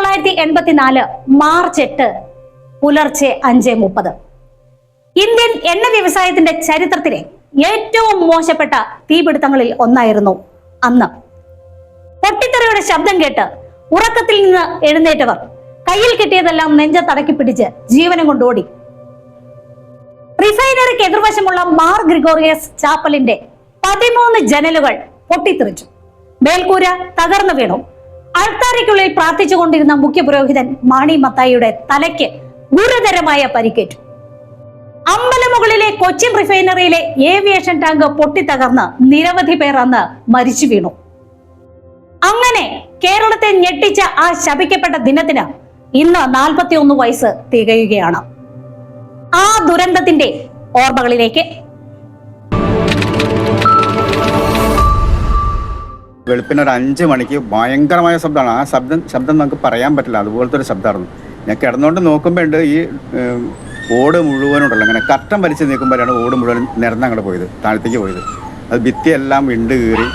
തൊള്ളായിരത്തി എൺപത്തിനാല് മാർച്ച് എട്ട് പുലർച്ചെ അഞ്ച് മുപ്പത്. ഇന്ത്യൻ എണ്ണ വ്യവസായത്തിന്റെ ചരിത്രത്തിലെ ഏറ്റവും മോശപ്പെട്ട തീപിടുത്തങ്ങളിൽ ഒന്നായിരുന്നു അന്ന്. പൊട്ടിത്തെറിയുടെ ശബ്ദം കേട്ട് ഉറക്കത്തിൽ നിന്ന് എഴുന്നേറ്റവർ കയ്യിൽ കിട്ടിയതെല്ലാം നെഞ്ചത്തടക്കി പിടിച്ച് ജീവനം കൊണ്ട് ഓടി. റിഫൈനറിക്ക് എതിർവശമുള്ള മാർ ഗ്രിഗോറിയസ് ചാപ്പലിന്റെ പതിമൂന്ന് ജനലുകൾ പൊട്ടിത്തെറിച്ചു. മേൽക്കൂര തകർന്നു വീണു. അൾത്താരയ്ക്കുള്ളിൽ പ്രാർത്ഥിച്ചുകൊണ്ടിരുന്ന മുഖ്യപുരോഹിതൻ മാണി മത്തായിയുടെ തലയ്ക്ക് ഗുരുതരമായ പരിക്കേറ്റു. അമ്പലമുകളിലെ കൊച്ചിൻ റിഫൈനറിയിലെ ഏവിയേഷൻ ടാങ്ക് പൊട്ടിത്തകർന്ന് നിരവധി പേർ അന്ന് മരിച്ചു വീണു. അങ്ങനെ കേരളത്തെ ഞെട്ടിച്ച ആ ശപിക്കപ്പെട്ട ദിനത്തിന് ഇന്ന് നാൽപ്പത്തി ഒന്ന് വയസ്സ് തികയുകയാണ്. ആ ദുരന്തത്തിന്റെ ഓർമ്മകളിലേക്ക് വെളുപ്പിന് ഒരു അഞ്ച് മണിക്ക് ഭയങ്കരമായ ശബ്ദമാണ്. ആ ശബ്ദം ശബ്ദം നമുക്ക് പറയാൻ പറ്റില്ല. അതുപോലത്തെ ഒരു ശബ്ദമായിരുന്നു. ഞാൻ കിടന്നുകൊണ്ട് നോക്കുമ്പോൾ ഉണ്ട് ഈ ഓട് മുഴുവനുണ്ടല്ലോ. അങ്ങനെ കട്ടം വലിച്ച് നിൽക്കുമ്പോഴാണ് ഓട് മുഴുവൻ നിരന്ന് അങ്ങോട്ട് പോയത് താഴത്തേക്ക് പോയത്. അത് ഭിത്തിയെല്ലാം വിണ്ട് കീറി.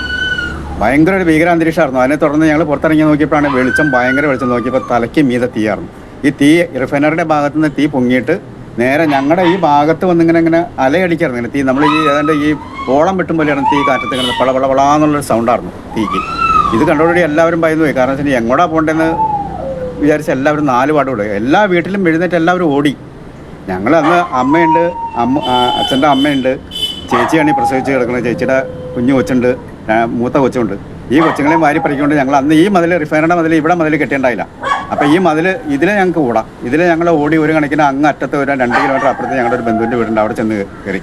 ഭയങ്കര ഒരു ഭീകരാന്തരീക്ഷമായിരുന്നു. അതിനെ തുടർന്ന് ഞങ്ങൾ പുറത്തിറങ്ങി നോക്കിയപ്പോഴാണ് വെളിച്ചം ഭയങ്കര വെളിച്ചം നോക്കിയപ്പോൾ തലയ്ക്ക് മീതെ തീയായിരുന്നു ഈ തീ റിഫൈനറിയുടെ ഭാഗത്തുനിന്ന് തീ പൊങ്ങിയിട്ട് നേരെ ഞങ്ങളുടെ ഈ ഭാഗത്ത് വന്നിങ്ങനെ ഇങ്ങനെ അലയടിക്കായിരുന്നു. ഇങ്ങനെ തീ നമ്മൾ ഈ ഏതാണ്ട് ഈ ഓളം വെട്ടും പോലെയാണ് തീ കാറ്റത്ത് ഇങ്ങനെ പള പള പളാന്നുള്ളൊരു സൗണ്ടായിരുന്നു തീക്ക്. ഇത് കണ്ടോടി എല്ലാവരും ഭയന്നു പോയി. കാരണം വെച്ചാൽ എങ്ങോട്ടാ പോകേണ്ടതെന്ന് വിചാരിച്ച് എല്ലാവരും നാല് പാട് വിടുക എല്ലാ വീട്ടിലും എഴുന്നേറ്റ് എല്ലാവരും ഓടി. ഞങ്ങൾ അന്ന് അമ്മയുണ്ട് അമ്മ അച്ഛന്റെ അമ്മയുണ്ട് ചേച്ചിയാണ് ഈ പ്രസവിച്ച് കിടക്കുന്നത്. ചേച്ചിയുടെ കുഞ്ഞു കൊച്ചുണ്ട് മൂത്ത കൊച്ചുണ്ട്. ഈ കൊച്ചുങ്ങളെയും വാരി ഞങ്ങൾ അന്ന് ഈ മതിൽ റിഫൈനറുടെ മതിൽ ഇവിടെ മതിൽ കെട്ടിയിട്ടുണ്ടായില്ല. അപ്പോൾ ഈ മതിൽ ഇതിലെ ഞങ്ങൾക്ക് ഓടാം ഇതിലെ ഞങ്ങൾ ഓടി ഒരു കണക്കിന് അങ്ങ് അറ്റത്ത് ഒരു രണ്ട് കിലോമീറ്റർ അപ്പുറത്ത് ഞങ്ങളുടെ ഒരു ബന്ധുവിന്റെ വീടുണ്ട്. അവിടെ ചെന്ന് കയറി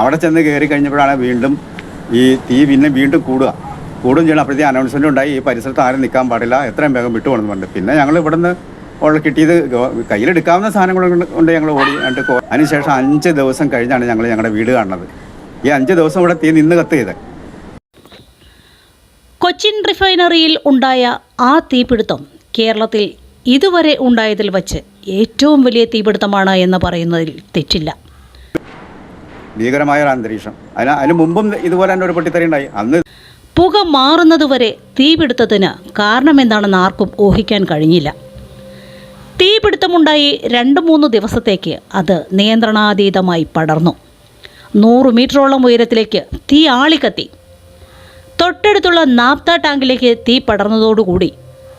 അവിടെ ചെന്ന് കയറി കഴിഞ്ഞപ്പോഴാണ് വീണ്ടും ഈ തീ പിന്നെ വീണ്ടും കൂടുക. കൂടും ചെയ്യണം. അപ്പോഴത്തേക്ക് അനൗൺസ്മെന്റ് ഉണ്ടായി. ഈ പരിസരത്ത് ആരും നിൽക്കാൻ പാടില്ല. എത്രയും വേഗം വിട്ടുപോകണമെന്ന് പറഞ്ഞു പിന്നെ ഞങ്ങൾ ഇവിടുന്ന് ഉള്ള കിട്ടിയത് കയ്യിലെടുക്കാവുന്ന സാധനങ്ങൾ കൊണ്ട് ഞങ്ങൾ ഓടി കണ്ട് അതിനുശേഷം അഞ്ച് ദിവസം കഴിഞ്ഞാണ് ഞങ്ങൾ ഞങ്ങളുടെ വീട് കാണുന്നത്. ഈ അഞ്ച് ദിവസം ഇവിടെ തീ നിന്ന് കത്ത് ചെയ്ത്. കൊച്ചിൻ റിഫൈനറിയിൽ ഉണ്ടായ ആ തീപിടുത്തം കേരളത്തിൽ ഇതുവരെ ഉണ്ടായതിൽ വച്ച് ഏറ്റവും വലിയ തീപിടുത്തമാണ് എന്ന് പറയുന്നതിൽ തെറ്റില്ല. ഭീകരമായ അന്തരീക്ഷം. അതിന് മുമ്പും ഇതുപോലെ തന്നെ ഒരു പൊട്ടിത്തെറി ഉണ്ടായി. അന്ന് പുക മാറുന്നതുവരെ തീപിടുത്തത്തിന് കാരണമെന്താണെന്ന് ആർക്കും ഊഹിക്കാൻ കഴിഞ്ഞില്ല. തീപിടുത്തമുണ്ടായി രണ്ട് മൂന്ന് ദിവസത്തേക്ക് അത് നിയന്ത്രണാതീതമായി പടർന്നു. നൂറ് മീറ്ററോളം ഉയരത്തിലേക്ക് തീ ആളിക്കത്തി. തൊട്ടടുത്തുള്ള നാപ്ത ടാങ്കിലേക്ക് തീ പടർന്നതോടുകൂടി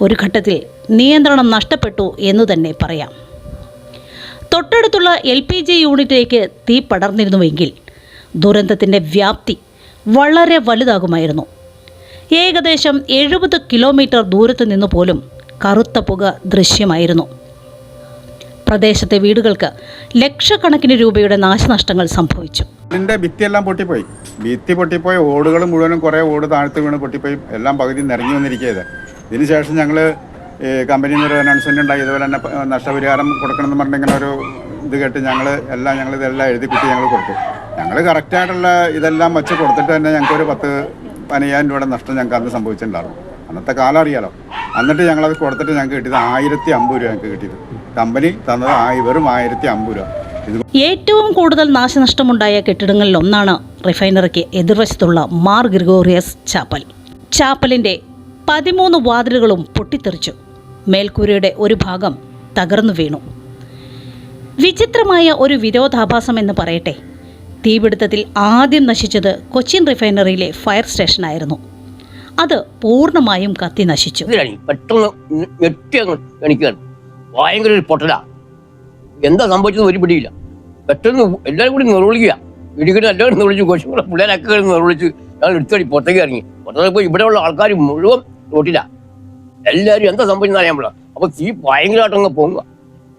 ഒരു ഘട്ടത്തിൽ നിയന്ത്രണം നഷ്ടപ്പെട്ടു എന്ന് തന്നെ പറയാം. തൊട്ടടുത്തുള്ള എൽ പി ജി യൂണിറ്റിലേക്ക് തീ പടർന്നിരുന്നുവെങ്കിൽ ദുരന്തത്തിന്റെ വ്യാപ്തി വളരെ വലുതാകുമായിരുന്നു. ഏകദേശം എഴുപത് കിലോമീറ്റർ ദൂരത്ത് നിന്ന് പോലും കറുത്ത പുക ദൃശ്യമായിരുന്നു. പ്രദേശത്തെ വീടുകൾക്ക് ലക്ഷക്കണക്കിന് രൂപയുടെ നാശനഷ്ടങ്ങൾ സംഭവിച്ചു. ഇതിന്റെ ഭിത്തിയെല്ലാം പൊട്ടിപ്പോയി. ഭിത്തി പൊട്ടിപ്പോയി ഓടുകൾ മുഴുവനും കുറേ ഓട് താഴ്ത്ത് വീണ് പൊട്ടിപ്പോയി. എല്ലാം പകുതി നിറഞ്ഞു വന്നിരിക്കുകയത് ഇതിന് ശേഷം ഞങ്ങൾ കമ്പനിയിൽ നിന്ന് അനൗൺസ്മെന്റ് ഉണ്ടായി. ഇതുപോലെ തന്നെ നഷ്ടപരിഹാരം കൊടുക്കണമെന്ന് പറഞ്ഞിങ്ങനെ ഒരു ഇത് കേട്ട് ഞങ്ങൾ എല്ലാം ഞങ്ങൾ ഇതെല്ലാം എഴുതി കിട്ടി ഞങ്ങൾ കൊടുത്തു. ഞങ്ങൾ കറക്റ്റായിട്ടുള്ള ഇതെല്ലാം വെച്ച് കൊടുത്തിട്ട് തന്നെ ഞങ്ങൾക്ക് ഒരു പത്ത് പതിനയ്യായിരം രൂപയുടെ നഷ്ടം ഞങ്ങൾക്ക് അന്ന് സംഭവിച്ചിട്ടുണ്ടായിരുന്നു. അന്നത്തെ കാലം അറിയാലോ. എന്നിട്ട് ഞങ്ങളത് കൊടുത്തിട്ട് ഞങ്ങൾക്ക് കിട്ടിയത് ആയിരത്തി അമ്പത് രൂപ ഞങ്ങൾക്ക് കിട്ടിയത്. കമ്പനി തന്നത് ആയി വെറും ആയിരത്തി അമ്പത് രൂപ ഏറ്റവും കൂടുതൽ നാശനഷ്ടമുണ്ടായ കെട്ടിടങ്ങളിൽ ഒന്നാണ് റിഫൈനറിക്ക് എതിർവശത്തുള്ള മാർ ഗ്രിഗോറിയസ് ചാപ്പൽ. ചാപ്പലിന്റെ പതിമൂന്ന് വാതിലുകളും പൊട്ടിത്തെറിച്ചു. മേൽക്കൂരയുടെ ഒരു ഭാഗം തകർന്നു വീണു. വിചിത്രമായ ഒരു വിരോധാഭാസം എന്ന് പറയട്ടെ തീപിടുത്തത്തിൽ ആദ്യം നശിച്ചത് കൊച്ചിൻ റിഫൈനറിയിലെ ഫയർ സ്റ്റേഷനായിരുന്നു. അത് പൂർണമായും കത്തി നശിച്ചു. പെട്ടെന്ന് ഒരു എന്താ സംഭവിച്ചത് ഒരു പിടിയില്ല. പെട്ടെന്ന് എല്ലാവരും കൂടി നിർവിളിക്കുക ഇടിക്കുന്ന എല്ലാവരും നിർവിളിച്ചു കൊച്ചുകൂടെ പിള്ളേരൊക്കെ നിർവിളിച്ച് ഞങ്ങൾ എടുത്തടി പുറത്തേക്ക് ഇറങ്ങി. പുറത്തേക്ക് പോയി ഇവിടെയുള്ള ആൾക്കാർ മുഴുവൻ റോട്ടില്ല എല്ലാവരും എന്താ സംഭവിച്ചെന്ന് അറിയാൻ അപ്പൊ തീ ഭയങ്കരമായിട്ട് അങ്ങ് പോങ്ങുക.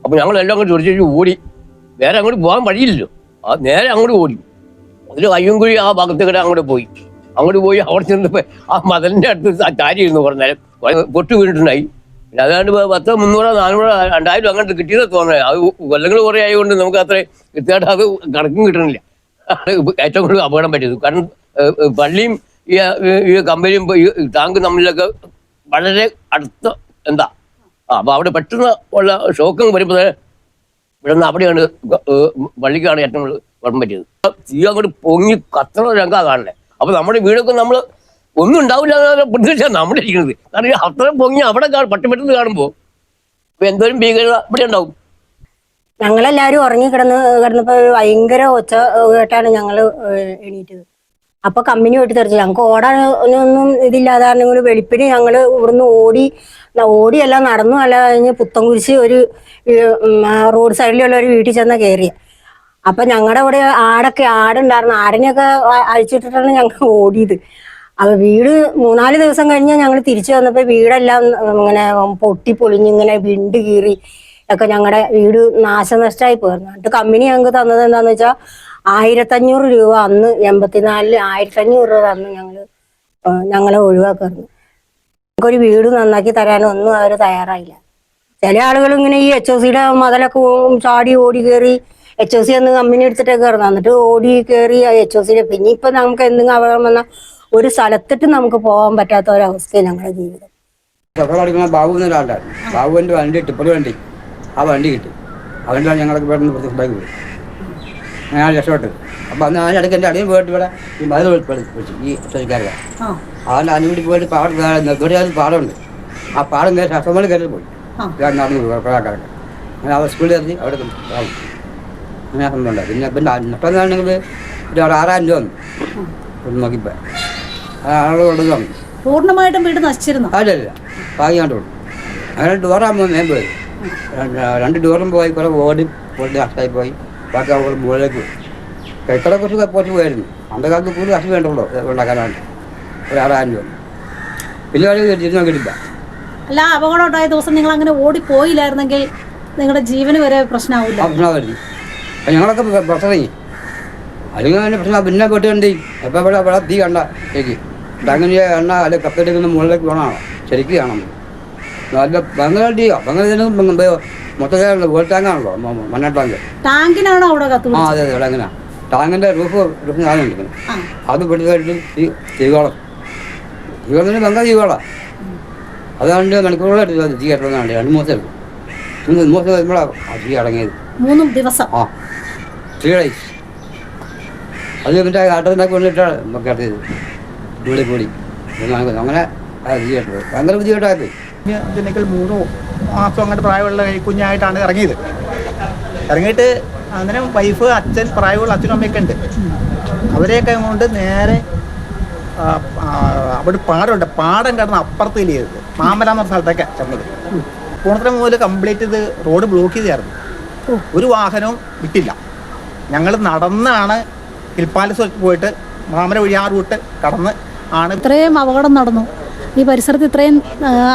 അപ്പൊ ഞങ്ങൾ എല്ലാം അങ്ങോട്ട് തുറച്ചു ഓടി. നേരെ അങ്ങോട്ട് പോകാൻ വഴിയില്ലല്ലോ. ആ നേരെ അങ്ങോട്ട് ഓടി. അതിൽ കയ്യും ആ ഭാഗത്തേക്കിടെ അങ്ങോട്ട് പോയി. അങ്ങോട്ട് പോയി അവിടെ ചെന്നപ്പോ ആ മതലിന്റെ അടുത്ത് ചാരി ഇരുന്നു കുറേ നേരം. പൊട്ട് വീണിട്ടുണ്ടായി. പിന്നെ അതാണ്ട് പത്തോ മുന്നൂറോ നാനൂറോ രണ്ടായിരം അങ്ങോട്ട് കിട്ടിയത് തോന്നുന്നത് അത് കൊല്ലങ്ങൾ കുറേ ആയതുകൊണ്ട് നമുക്ക് അത്ര കൃത്യമായിട്ട് അത് കണക്കും കിട്ടണില്ല ഏറ്റവും കൂടുതൽ അപകടം പറ്റിയത്. കാരണം പള്ളിയും ഈ ഈ കമ്പനിയും ടാങ്ക് തമ്മിലൊക്കെ വളരെ അടുത്ത എന്താ? ആ അപ്പൊ അവിടെ പെട്ടെന്ന് ഉള്ള ഷോക്കും വരുമ്പോൾ ഇവിടുന്ന് അവിടെയാണ് പള്ളിക്കാണ് ഏറ്റവും കുഴപ്പം പറ്റിയത്. തീ അങ്ങോട്ട് പൊങ്ങി കത്ര രംഗാ കാണണേ അപ്പൊ നമ്മുടെ വീടൊക്കെ നമ്മൾ ഒന്നും ഉണ്ടാവില്ല പ്രതീക്ഷ നമ്മുടെ ഇരിക്കുന്നത്. കാരണം അത്ര പൊങ്ങി അവിടെ പട്ടി പെട്ടെന്ന് കാണുമ്പോ എന്തോരം ഭീകരത ഇവിടെ ഉണ്ടാവും. ഞങ്ങളെല്ലാരും ഉറങ്ങി കിടന്ന് കിടന്നപ്പോ ഭയങ്കര ഒച്ച കേട്ടാണ് ഞങ്ങൾ എണീറ്റത്. അപ്പൊ കമ്പനി പോയിട്ട് തെറിച്ചു ഞങ്ങൾക്ക് ഓടാനൊന്നും ഇതില്ലാതെ കൂടി വെളുപ്പിന് ഞങ്ങൾ ഇവിടുന്ന് ഓടി ഓടിയല്ല നടന്നു. അല്ല കഴിഞ്ഞ് പുത്തൻകുരിശ് ഒരു റോഡ് സൈഡിലുള്ള ഒരു വീട്ടിൽ ചെന്ന കയറിയ അപ്പൊ ഞങ്ങളുടെ അവിടെ ആടൊക്കെ ആടുണ്ടായിരുന്നു. ആടിനെയൊക്കെ അഴിച്ചിട്ടിട്ടാണ് ഞങ്ങൾ ഓടിയത്. അപ്പൊ വീട് മൂന്നാൽ ദിവസം കഴിഞ്ഞ് ഞങ്ങൾ തിരിച്ചു വന്നപ്പോ വീടെല്ലാം ഇങ്ങനെ പൊട്ടി പൊളിഞ്ഞ് ഇങ്ങനെ വിണ്ട് കീറി ഒക്കെ ഞങ്ങളുടെ വീട് നാശനഷ്ടമായി പോയിരുന്നു. എന്നിട്ട് കമ്പനി ഞങ്ങൾക്ക് തന്നത് എന്താന്ന് വെച്ചാൽ ആയിരത്തഞ്ഞൂറ് രൂപ അന്ന് എൺപത്തിനാലിൽ ആയിരത്തഞ്ഞൂറ് രൂപ അന്ന് ഞങ്ങൾ ഞങ്ങളെ ഒഴിവാക്കായിരുന്നു. ഞങ്ങൾക്കൊരു വീട് നന്നാക്കി തരാനോ ഒന്നും അവർ തയ്യാറായില്ല. ചില ആളുകൾ ഇങ്ങനെ ഈ എച്ച് ഒ സിയുടെ ഓ- ചാടി ഓടി കയറി എച്ച് ഒ സി എന്ന് കമ്പനി എടുത്തിട്ടൊക്കെ കയറുന്നു എന്നിട്ട് ഓടി കയറി എച്ച് ഒ സിയുടെ പിന്നെ ഇപ്പൊ നമുക്ക് എന്തെങ്കിലും അപകടം വന്നാൽ ഒരു സ്ഥലത്തിട്ട് നമുക്ക് പോകാൻ പറ്റാത്ത ഒരവസ്ഥയാണ് ഞങ്ങളുടെ ജീവിതം. തൊട്ടടുക്കുന്ന ബാബു എന്നൊരാളുണ്ടായിരുന്നു ബാബുവിന്റെ വണ്ടി ടിപ്പർ വണ്ടി. ആ വണ്ടി കിട്ടി. വണ്ടിയാണ് ഞങ്ങളൊക്കെ ഞാൻ രക്ഷപ്പെട്ടു. അപ്പം അന്ന് ഞാൻ അടുക്കന്റെ എന്റെ അടിയിൽ പോയിട്ട് ഇവിടെ ഈ മരുന്ന് വിളിച്ചു ഈ ചോദിക്കാറില്ല അവന്റെ അനുകൂടി പോയിട്ട് പാടം ഇവിടെ ഒരു പാടമുണ്ട് ആ പാടം നേരെ അസംബ്ലി കയറി പോയി. ഞാൻ നടന്നു കുഴപ്പക്കാരൊക്കെ അങ്ങനെ അവർ സ്കൂളിൽ എത്തി അവിടെ ആവും അങ്ങനെ ആ സംഭവം ഉണ്ടായി. പിന്നെ പിന്നെ നഷ്ടമെന്നാണെങ്കിൽ ഒരു ആറായിരം രൂപ വന്നു. ഒന്ന് ആളുകൾ വന്നു. പൂർണമായിട്ടും വീട് നശിച്ചിരുന്നു? അല്ലല്ല ഭാഗ്യമായിട്ട് കൊടുക്കും അങ്ങനെ ഡോറാകുമ്പോൾ മേൻ പോയി. രണ്ട് രണ്ട് ഡോറും പോയി കുറേ ഓടി ഓടി നഷ്ടമായി പോയി. ബാക്കി അവർ മുകളിലേക്ക് പോയി കൈക്കട കുറച്ച് പോയിട്ട് പോയായിരുന്നു. അന്നത്തെ കാലത്ത് കൂടുതൽ അസുഖം വേണ്ടല്ലോ ഉണ്ടാക്കാനായിട്ട് ഒരു ആറായിരം രൂപ. പിന്നെ അല്ല അപകടം ഉണ്ടായ ദിവസം നിങ്ങൾ അങ്ങനെ ഓടിപ്പോയില്ലായിരുന്നെങ്കിൽ നിങ്ങളുടെ ജീവന് വരെ പ്രശ്നമാവില്ല. പ്രശ്നമായിരുന്നു അപ്പം ഞങ്ങളൊക്കെ പ്രശ്നമായി അല്ലെങ്കിൽ അതിന്റെ പ്രശ്നം പിന്നെ പോയിട്ട് കണ്ടി എപ്പോൾ ഇവിടെ ഇവിടെ തീ കണ്ട ശരി അങ്ങനെ എണ്ണ അല്ലെങ്കിൽ കപ്പെടുക്കുന്ന മുകളിലേക്ക് വേണോ ശരിക്കും കാണണം നല്ല ടീയോ ബംഗാൾ മൊത്തത്തിലുള്ള ഗോൾ ടാങ്കാണല്ലോ മണ്ണ ടാങ്ക് ടാങ്കിനാണോ അവിടെ കത്തു ആ അതെ അതെ ടാങ്കിന്റെ റൂഫ് റൂഫ് ഞാൻ എടുക്കണം ആ. അത് പിടിച്ചായിട്ട് ഈ തീകോളം. തീകോളത്തിന് ബംഗാൾ തീകോളാം. അതാണ്ട് മണിക്കൂറുകളായിട്ട് തീ കെട്ടുന്നതാണ് രണ്ട് മൂന്ന് ദിവസം മൂന്ന് മൂന്ന് ദിവസം വരുമ്പോഴാണ് ആ തീ അടങ്ങിയത്. മൂന്ന് ദിവസം? ആ. ത്രീ ഡേയ്സ് അത് എന്നിട്ട് ആട്ടത്തിനൊക്കെ കൊണ്ടിട്ടാണ് ഇറങ്ങിയത് കൂടി കൂടി അങ്ങനെ ആ ബുദ്ധിമുട്ട് ഭയങ്കര ബുദ്ധിമുട്ടായത് ഇതിനേക്കാൾ മൂന്ന് മാസം അങ്ങോട്ട് പ്രായമുള്ള കുഞ്ഞായിട്ടാണ് ഇറങ്ങിയത്. ഇറങ്ങിയിട്ട് അന്നേരം വൈഫ് അച്ഛൻ പ്രായമുള്ള അച്ഛനും അമ്മയൊക്കെ ഉണ്ട്. അവരെയൊക്കെ കൊണ്ട് നേരെ അവിടെ പാടമുണ്ട് പാടം കിടന്ന് അപ്പുറത്ത് ചെയ്തത് മാമല എന്ന സ്ഥലത്തൊക്കെ ചെന്നത്. പൂണത്തിന് മുതൽ കംപ്ലീറ്റ് ഇത് റോഡ് ബ്ലോക്ക് ചെയ്തായിരുന്നു. ഒരു വാഹനവും വിട്ടില്ല. ഞങ്ങൾ നടന്നാണ് ഹിൽപാലസ് പോയിട്ട് മാമല വഴി ആ റൂട്ട് കടന്ന് ആണ്. ഇത്രയും അപകടം നടന്നു. ഈ പരിസരത്ത് ഇത്രയും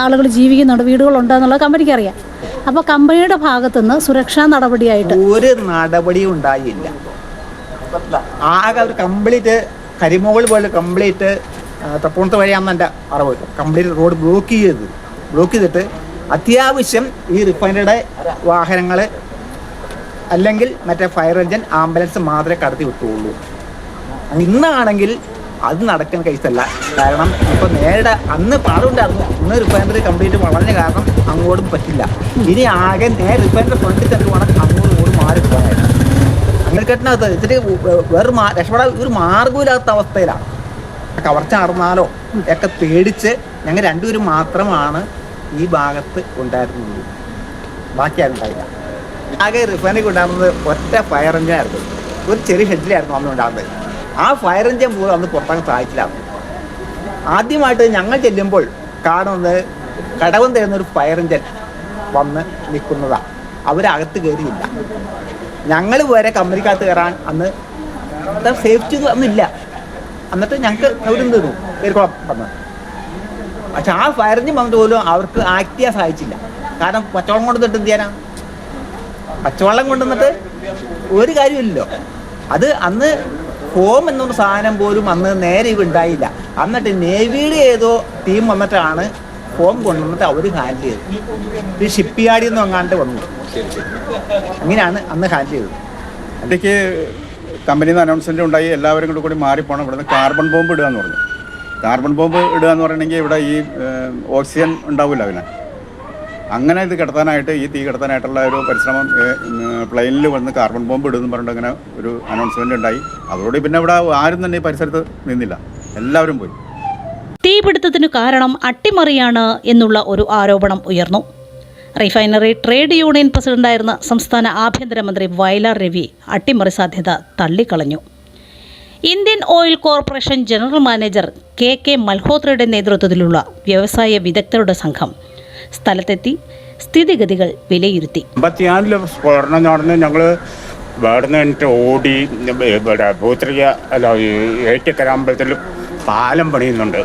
ആളുകൾ ജീവിക്കുന്നുണ്ട് വീടുകളുണ്ട് എന്നുള്ളത് കമ്പനിക്ക് അറിയാം. അപ്പോൾ കമ്പനിയുടെ ഭാഗത്തുനിന്ന് സുരക്ഷാ നടപടിയായിട്ട് ഒരു നടപടിയും ഉണ്ടായില്ല. ആകെ ഒരു കംപ്ലീറ്റ് കരിമോൾ പോലെ കംപ്ലീറ്റ് തപ്പുണത്ത് വഴിയാണെന്ന് എന്റെ അറിവ് കംപ്ലീറ്റ് റോഡ് ബ്ലോക്ക് ചെയ്ത് ബ്ലോക്ക് ചെയ്തിട്ട് അത്യാവശ്യം ഈ റിഫൈനറിയുടെ വാഹനങ്ങൾ അല്ലെങ്കിൽ മറ്റേ ഫയർ എഞ്ചിൻ ആംബുലൻസ് മാത്രമേ കടത്തി വിട്ടുള്ളൂ. ഇന്നാണെങ്കിൽ അത് നടക്കാൻ കേസല്ല കാരണം ഇപ്പൊ നേരിടെ അന്ന് പാടുണ്ടായിരുന്നു. ഇന്ന് റിഫൈനറി കംപ്ലീറ്റ് വളഞ്ഞ കാരണം അങ്ങോട്ടും പറ്റില്ല. ഇനി ആകെ നേരെ റിഫൈനറി ഫ്രണ്ടിൽ തന്നെ വേണം അങ്ങോട്ടും ഇങ്ങോട്ടും മാറി പോകാനായിട്ട് അങ്ങനെക്കെട്ടിനകത്ത് ഇത്തിരി വേറെ മാ രക്ഷപ്പെടാൻ ഒരു മാർഗമില്ലാത്ത അവസ്ഥയിലാണ്. കവർച്ച നടന്നാലോ ഒക്കെ പേടിച്ച് ഞങ്ങൾ രണ്ടുപേരും മാത്രമാണ് ഈ ഭാഗത്ത് ഉണ്ടായിരുന്നത്. ബാക്കി ആരും ആകെ റിഫൈനറി ഉണ്ടായിരുന്നത് ഒറ്റ ഫയർ എഞ്ചിനായിരുന്നു ഒരു ചെറിയ ഹെഡിലായിരുന്നു അന്ന് ഉണ്ടായിരുന്നത്. ആ ഫയർ എഞ്ചിൻ പോലും അന്ന് പുറത്താക്കാൻ സാധിച്ചില്ല. ആദ്യമായിട്ട് ഞങ്ങൾ ചെല്ലുമ്പോൾ കാണുന്നത് കടവം തരുന്ന ഒരു ഫയർ എഞ്ചിൻ വന്ന് നിൽക്കുന്നതാണ് അവരകത്ത് കയറിയില്ല. ഞങ്ങൾ വരെ കമ്പനിക്കകത്ത് കയറാൻ അന്ന് സേഫ്റ്റി അന്നില്ല. എന്നിട്ട് ഞങ്ങൾക്ക് അവരും തന്നു കയറിക്കോളാം പറഞ്ഞു പക്ഷെ ആ ഫയർ എഞ്ചിൻ വന്നിട്ട് പോലും അവർക്ക് ആക്ട് ചെയ്യാൻ സാധിച്ചില്ല. കാരണം പച്ചവെള്ളം കൊണ്ടുവന്നിട്ട് എന്ത് ചെയ്യാനാ? പച്ചവെള്ളം കൊണ്ടുവന്നിട്ട് ഒരു കാര്യമില്ലല്ലോ അത് അന്ന് ഫോം എന്നൊരു സാധനം പോലും അന്ന് നേരെ ഇവ ഉണ്ടായില്ല. എന്നിട്ട് നേവിയുടെ ഏതോ ടീം വന്നിട്ടാണ് ഫോം കൊണ്ടുവന്നിട്ട് അവർ ഹാൻഡിൽ ചെയ്തത്. ഈ ഷിപ്പ് യാർഡിൽ നിന്നും അങ്ങാണ്ട് വന്നു. അങ്ങനെയാണ് അന്ന് ഹാൻഡിൽ ചെയ്തത്. ഇടയ്ക്ക് കമ്പനിയിൽ നിന്ന് ഉണ്ടായി. എല്ലാവരും കൂടി കൂടി മാറിപ്പോണം. ഇവിടുന്ന് കാർബൺ ബോംബ് ഇടുക എന്ന് പറഞ്ഞു. കാർബൺ ബോംബ് ഇടുക എന്ന് പറയണമെങ്കിൽ ഇവിടെ ഈ ഓക്സിജൻ ഉണ്ടാവില്ല അതിന് അങ്ങനെ ഇത് കിടത്താനായിട്ട് ഈ തീ കിടത്താനായിട്ടുള്ള ഒരു പരിശ്രമം പ്ലെയിനിൽ വന്ന് കാർബൺ ബോംബ് ഇടുമെന്ന് പറഞ്ഞിട്ട് അങ്ങനെ ഒരു അനൗൺസ്മെന്റ് ഉണ്ടായി. അതോടെ പിന്നെ ഇവിടെ ആരും തന്നെ ഈ പരിസരത്ത് നിന്നില്ല. എല്ലാവരും പോയി. തീപിടുത്തത്തിനു കാരണം അട്ടിമറിയാണ് എന്നുള്ള ഒരു ആരോപണം ഉയർന്നു. റിഫൈനറി ട്രേഡ് യൂണിയൻ പ്രസിഡന്റായിരുന്ന സംസ്ഥാന ആഭ്യന്തരമന്ത്രി വയലാർ രവി അട്ടിമറി സാധ്യത തള്ളിക്കളഞ്ഞു. Indian oil corporation general manager K K മൽഹോത്രയുടെ നേതൃത്വത്തിലുള്ള വ്യവസായ വിദഗ്ധരുടെ സംഘം സ്ഥലത്തെത്തി സ്ഥിതിഗതികൾ വിലയിരുത്തി. അമ്പത്തിനാലിൽ സ്ഫോടനം നടന്ന് ഞങ്ങൾ വേർന്ന് കഴിഞ്ഞിട്ട് ഓടി ഇവിടെ ഭൂത്രിക അല്ല ഈ ഏറ്റിക്കരാമ്പലത്തിൽ പാലം പണിയുന്നുണ്ട്.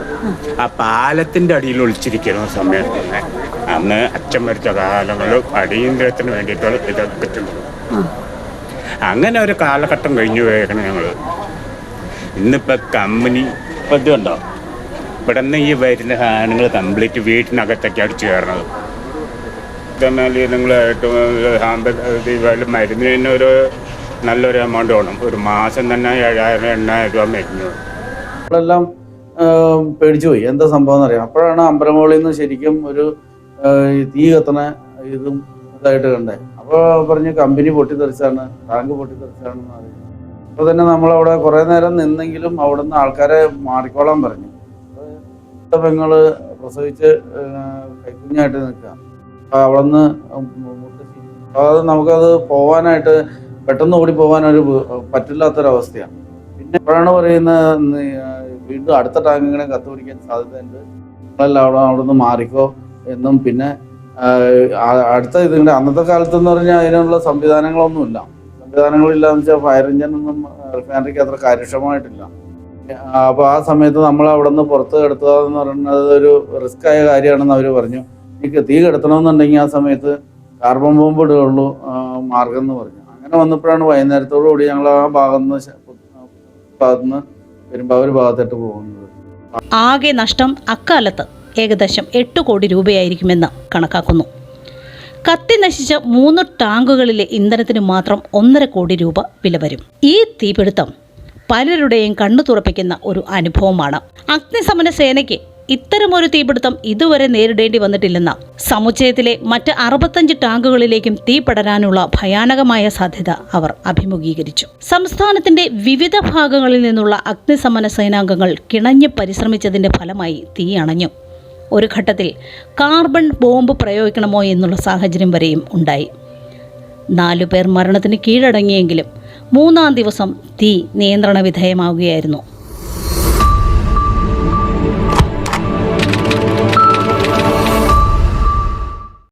ആ പാലത്തിന്റെ അടിയിൽ ഒളിച്ചിരിക്കുന്ന സമയത്ത് തന്നെ അന്ന് അച്ഛൻ മരിച്ച കാലങ്ങളിൽ അടിയന്തരത്തിന് വേണ്ടിയിട്ടുള്ള ഇത് പറ്റുന്നത് അങ്ങനെ ഒരു കാലഘട്ടം കഴിഞ്ഞു പോയേക്കണം ഞങ്ങൾ ഇന്നിപ്പോൾ കമ്പനി ഇപ്പം ഇതുണ്ടോ ഇവിടെ നിന്ന് ഈ വരുന്ന സാധനങ്ങൾ കംപ്ലീറ്റ് വീട്ടിനകത്തൊക്കെ അടിച്ചു കയറണത് ഇതെന്നാൽ നിങ്ങൾ വല്ല മരുന്നിന് തന്നെ ഒരു നല്ലൊരു എമൗണ്ട് വേണം. ഒരു മാസം തന്നെ ഏഴായിരം എണ്ണായിരം രൂപ മരുന്ന്. നമ്മളെല്ലാം പേടിച്ചു പോയി എന്താ സംഭവം എന്നറിയാം അപ്പോഴാണ് അമ്പലമുകളിൽ നിന്ന് ശരിക്കും ഒരു തീ കത്തണ ഇതും ഇതായിട്ട് കണ്ടേ. അപ്പോൾ പറഞ്ഞ് കമ്പനി പൊട്ടിത്തെറിച്ചാണ് ടാങ്ക് പൊട്ടിത്തെറിച്ചാണെന്ന് അറിയാം അപ്പോൾ തന്നെ നമ്മളവിടെ കുറേ നേരം നിന്നെങ്കിലും അവിടെ നിന്ന് ആൾക്കാരെ മാറിക്കോളാൻ പറഞ്ഞു. പെങ്ങൾ പ്രസവിച്ച് കൈക്കുഞ്ഞായിട്ട് നിൽക്കുക. അപ്പോൾ അവിടെ നിന്ന് അത് നമുക്കത് പോവാനായിട്ട് പെട്ടെന്ന് ഓടി പോകാൻ ഒരു പറ്റില്ലാത്തൊരവസ്ഥയാണ്. പിന്നെ എപ്പോഴാണ് പറയുന്നത് ന്ന് വീണ്ടും അടുത്ത ടാങ്ക് ഇങ്ങനെ കത്തുപിടിക്കാൻ സാധ്യതയുണ്ട്. നിങ്ങളെല്ലാം അവിടെ നിന്ന് മാറിക്കോ എന്നും പിന്നെ അടുത്ത ഇതിങ്ങനെ അന്നത്തെ കാലത്ത് എന്ന് പറഞ്ഞാൽ അതിനുള്ള സംവിധാനങ്ങളൊന്നുമില്ല. സംവിധാനങ്ങളില്ലാന്ന് വെച്ചാൽ ഫയർ എഞ്ചിൻ ഒന്നും റിഫൈനറിക്ക് അത്ര കാര്യക്ഷമമായിട്ടില്ല. അപ്പോൾ ആ സമയത്ത് നമ്മൾ അവിടെ നിന്ന് പുറത്ത് കിടത്തുക എന്ന് പറയുന്നത് ഒരു റിസ്ക് ആയ കാര്യമാണെന്ന് അവർ പറഞ്ഞു. എനിക്ക് തീ കിടത്തണമെന്നുണ്ടെങ്കിൽ ആ സമയത്ത് കാർബൺ ബോംബ് ഇടുകയുള്ളൂ മാർഗം എന്ന് പറഞ്ഞു. അങ്ങനെ വന്നപ്പോഴാണ് വൈകുന്നേരത്തോടു കൂടി ഞങ്ങൾ ആ ഭാഗത്ത് നിന്ന് ഭാഗത്ത് നിന്ന് പെരുമ്പാവൂർ ഭാഗത്തോട്ട് പോകുന്നത്. ആകെ നഷ്ടം അക്കാലത്ത് ഏകദേശം എട്ട് കോടി രൂപയായിരിക്കുമെന്ന് കണക്കാക്കുന്നു. കത്തി നശിച്ച മൂന്ന് ടാങ്കുകളിലെ ഇന്ധനത്തിന് മാത്രം ഒന്നര കോടി രൂപ വില വരും. ഈ തീപിടുത്തം പലരുടെയും കണ്ണു തുറപ്പിക്കുന്ന ഒരു അനുഭവമാണ്. അഗ്നിശമന സേനയ്ക്ക് ഇത്തരമൊരു തീപിടുത്തം ഇതുവരെ നേരിടേണ്ടി വന്നിട്ടില്ലെന്ന സമുച്ചയത്തിലെ മറ്റ് അറുപത്തഞ്ച് ടാങ്കുകളിലേക്കും തീ പടരാനുള്ള ഭയാനകമായ സാധ്യത അവർ അഭിമുഖീകരിച്ചു. സംസ്ഥാനത്തിന്റെ വിവിധ ഭാഗങ്ങളിൽ നിന്നുള്ള അഗ്നിശമന സേനാംഗങ്ങൾ കിണഞ്ഞ് പരിശ്രമിച്ചതിന്റെ ഫലമായി തീ അണഞ്ഞു. ഒരു ഘട്ടത്തിൽ കാർബൺ ബോംബ് പ്രയോഗിക്കണമോ എന്നുള്ള സാഹചര്യം വരെയും ഉണ്ടായി. നാലു പേർ മരണത്തിന് കീഴടങ്ങിയെങ്കിലും മൂന്നാം ദിവസം തീ നിയന്ത്രണ വിധേയമാവുകയായിരുന്നു